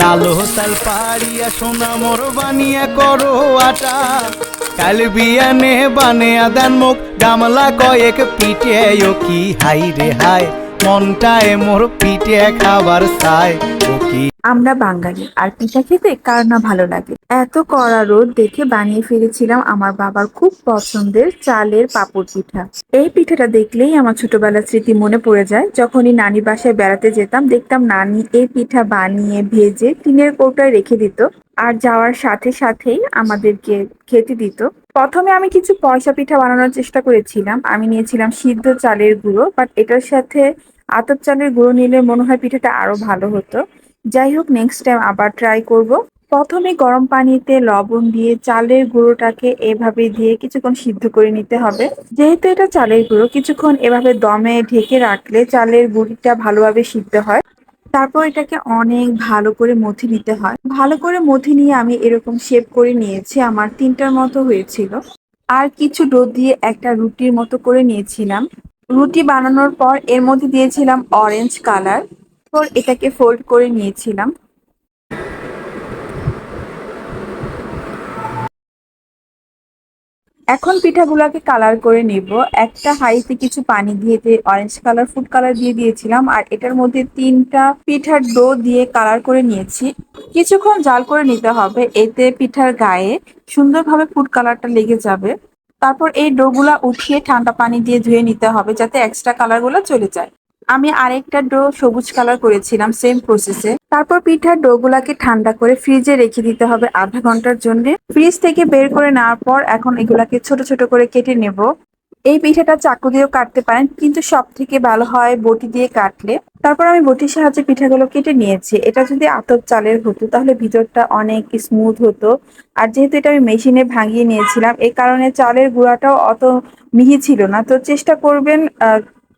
রালো তাল পাড়িয়া সোনা মোর বানিয়া করো আটা। কাল বিয়ানে বানিয়া দেন মুখ, গামলা কয়েক পিঠে ও কি হাই রে হাই। মনটায় মোর পিঠে খাবার সায় ও আমরা বাঙালি, আর পিঠা খেতে কার না ভালো লাগে? এত কড়া রোদ দেখে বানিয়ে ফেলেছিলাম আমার বাবার খুব পছন্দের চালের পাপড় পিঠা। এই পিঠাটা দেখলেই আমার ছোটবেলার স্মৃতি মনে পড়ে যায়। যখনই নানি বাসায় বেড়াতে যেতাম, দেখতাম নানি এই পিঠা বানিয়ে ভেজে টিনের কৌটায় রেখে দিত আর যাওয়ার সাথে সাথেই আমাদেরকে খেতে দিত। প্রথমে আমি কিছু পয়সা পিঠা বানানোর চেষ্টা করেছিলাম। আমি নিয়েছিলাম সিদ্ধ চালের গুঁড়ো বাট এটার সাথে আতপ চালের গুঁড়ো নিলে মনে হয় পিঠাটা আরও ভালো হতো। যাই হোক নেক্সট টাইম আবার ট্রাই করব। প্রথমে গরম পানিতে লবণ দিয়ে চালের গুঁড়োটাকে এভাবে দিয়ে কিছুক্ষণ সিদ্ধ করে নিতে হবে। যেহেতু এটা চালের গুঁড়ো, কিছুক্ষণ এভাবে দমে ঢেকে রাখলে চালের গুঁড়িটা ভালোভাবে সিদ্ধ হয়। তারপর এটাকে অনেক ভালো করে মথি নিতে হয়। ভালো করে মথি নিয়ে আমি এরকম শেপ করে নিয়েছি, আমার তিনটার মতো হয়েছিল। আর কিছু ডো দিয়ে একটা রুটির মতো করে নিয়েছিলাম। রুটি বানানোর পর এর মধ্যে দিয়েছিলাম অরেঞ্জ কালার তারপর এটাকে ফোল্ড করে নিয়েছিলাম। এখন পিঠাগুলোকে কালার করে নেব। একটা হাইতে কিছু পানি দিয়ে অরেঞ্জ কালার ফুড কালার দিয়ে দিয়েছিলাম আর এটার মধ্যে তিনটা পিঠার ডো দিয়ে কালার করে নিয়েছি। কিছুক্ষণ জাল করে নিতে হবে, এতে পিঠার গায়ে সুন্দরভাবে ফুড কালারটা লেগে যাবে। তারপর এই ডোগুলা উঠিয়ে ঠান্ডা পানি দিয়ে ধুয়ে নিতে হবে যাতে এক্সট্রা কালারগুলো চলে যায়। আমি আরেকটা ডো সবুজ কালার করেছিলাম সেম প্রসেসে তারপর পিঠার ডো গুলাকে ঠান্ডা করে ফ্রিজে রেখে দিতে হবে আধা ঘণ্টার জন্য। ফ্রিজ থেকে বের করে নেওয়ার পর এখন এগুলাকে ছোট ছোট করে কেটে নেব। এই পিঠাটা চাকু দিয়েও কাটতে পারেন, কিন্তু সব থেকে ভালো হয় বটি দিয়ে কাটলে। তারপর আমি বটির সাহায্যে পিঠাগুলো কেটে নিয়েছি। এটা যদি আতপ চালের হতো, তাহলে ভিতরটা অনেক স্মুথ হতো। আর যেহেতু এটা আমি মেশিনে ভাঙিয়ে নিয়েছিলাম এই কারণে চালের গুঁড়াটাও অত মিহি ছিল না। তো চেষ্টা করবেন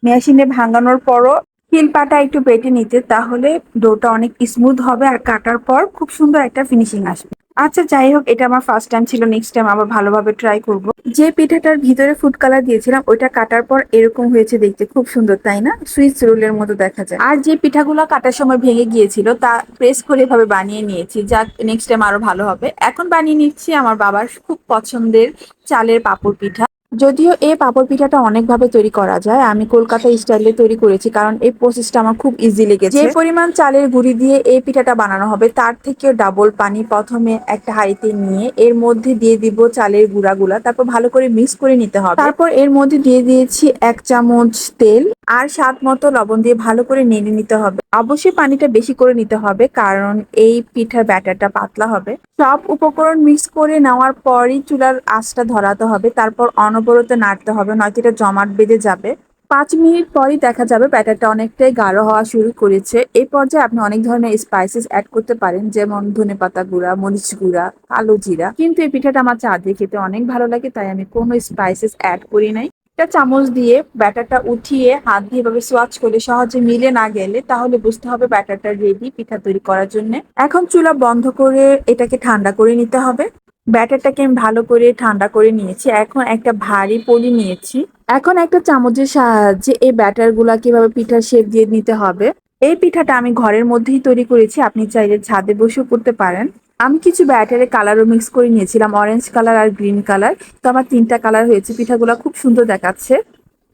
মেশিনে ভাঙানোর পরও শিলপাটা একটু বেটে নিতে, তাহলে ডোটা অনেক স্মুথ হবে আর কাটার পর খুব সুন্দর একটা ফিনিশিং আসবে। আচ্ছা যাই হোক, এটা আমার ফার্স্ট টাইম ছিল নেক্সট টাইম আবার ভালোভাবে ট্রাই করব। যে পিঠাটার ভিতরে ফুড কালার দিয়েছিলাম, ওইটা কাটার পর এরকম হয়েছে দেখতে, খুব সুন্দর, তাই না? সুইচ রোলের মতো দেখা যায়। আর যে পিঠাগুলো কাটার সময় ভেঙে গিয়েছিল, তা প্রেস করে এভাবে বানিয়ে নিয়েছি। যা নেক্সট টাইম আরও ভালো হবে। এখন বানিয়ে নিচ্ছি আমার বাবার খুব পছন্দের চালের পাপড় পিঠা। যদিও এই পাপড় পিঠাটা অনেকভাবে তৈরি করা যায়, আমি কলকাতা স্টাইলে তৈরি করেছি কারণ এই প্রসেসটা আমার খুব ইজি লেগেছে। যে পরিমাণ চালের গুঁড়ি দিয়ে এই পিঠাটা বানানো হবে, তার থেকেও ডাবল পানি প্রথমে একটা হাঁড়িতে নিয়ে, এর মধ্যে দিয়ে দিব চালের গুঁড়াগুলা, তারপর ভালো করে মিক্স করে নিতে হবে। তারপর এর মধ্যে দিয়ে দিয়েছি এক চামচ তেল, আর স্বাদ মতো লবণ দিয়ে ভালো করে নেড়ে নিতে হবে। অবশ্যই পানিটা বেশি করে নিতে হবে, কারণ এই পিঠার ব্যাটারটা পাতলা হবে। সব উপকরণ মিক্স করে নেওয়ার পরই চুলার আঁচটা ধরাতে হবে, তারপর অনবরত নাড়তে হবে, নয়তো এটা জমাট বেঁধে যাবে। পাঁচ মিনিট পরই দেখা যাবে ব্যাটারটা অনেকটাই গাঢ় হওয়া শুরু করেছে। এই পর্যায়ে আপনি অনেক ধরনের স্পাইসেস অ্যাড করতে পারেন, যেমন ধনেপাতা গুঁড়া, মরিচ গুঁড়া, কালো জিরা। কিন্তু এই পিঠাটা আমার চা দিয়ে খেতে অনেক ভালো লাগে, তাই আমি কোনো স্পাইসেস অ্যাড করি নাই। একটা চামচ দিয়ে ব্যাটারটা উঠিয়ে হাত দিয়ে এভাবে সোয়াচ করে সহজে মিলে না গেলে তাহলে বুঝতে হবে ব্যাটারটা রেডি পিঠা তৈরি করার জন্য। এখন চুলা বন্ধ করে এটাকে ঠান্ডা করে নিতে হবে। ব্যাটারটাকে আমি ভালো করে ঠান্ডা করে নিয়েছি। এখন একটা ভারী পলি নিয়েছি। এখন একটা চামচের সাহায্যে এই ব্যাটারগুলা কীভাবে পিঠার শেপ দিয়ে নিতে হবে। এই পিঠাটা আমি ঘরের মধ্যেই তৈরি করেছি। আপনি চাইলে ছাদে বসেও করতে পারেন। আমি কিছু ব্যাটারে কালারও মিক্স করে নিয়েছিলাম অরেঞ্জ কালার আর গ্রিন কালার তো আমার তিনটা কালার হয়েছে, পিঠাগুলো খুব সুন্দর দেখাচ্ছে।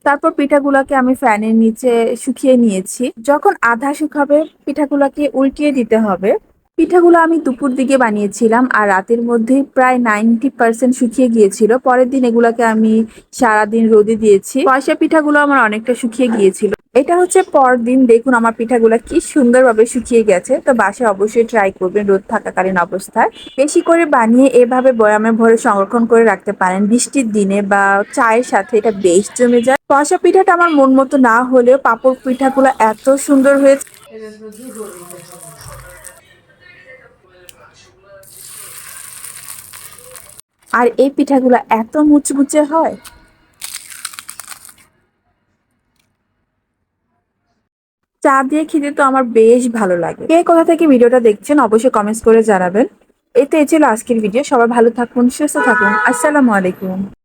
তারপর পিঠাগুলোকে আমি ফ্যানের নিচে শুকিয়ে নিয়েছি। যখন আধা শুকাবে, পিঠাগুলোকে উল্টিয়ে দিতে হবে। পিঠাগুলো আমি দুপুর দিকে বানিয়েছিলাম আর রাতের মধ্যে প্রায় নাইনটি পার্সেন্ট শুকিয়ে গিয়েছিল। পরের দিন এগুলাকে আমি সারাদিন রোদে দিয়েছি। পয়সা পিঠাগুলো আমার অনেকটা শুকিয়ে গিয়েছিল। এটা হচ্ছে পরদিন, দেখুন আমার পিঠাগুলো কি সুন্দরভাবে শুকিয়ে গেছে। তো বাসায় অবশ্যই ট্রাই করবেন, রোদ থাকাকালীন অবস্থায়। বেশি করে বানিয়ে এভাবে বয়ামে ভরে সংরক্ষণ করে রাখতে পারেন। বৃষ্টির দিনে বা চায়ের সাথে এটা বেশ জমে যায়। পয়সা পিঠাটা আমার মন মতো না হলেও পাপড় পিঠাগুলো এত সুন্দর হয়েছে। আর এই পিঠাগুলো এত মুচমুচে হয়। চা দিয়ে খেতে তো আমার বেশ ভালো লাগে। কে কোথা থেকে ভিডিওটা দেখছেন অবশ্যই কমেন্টস করে জানাবেন। এতে ছিল আজকের ভিডিও সবাই ভালো থাকুন, সুস্থ থাকুন। আসসালামু আলাইকুম।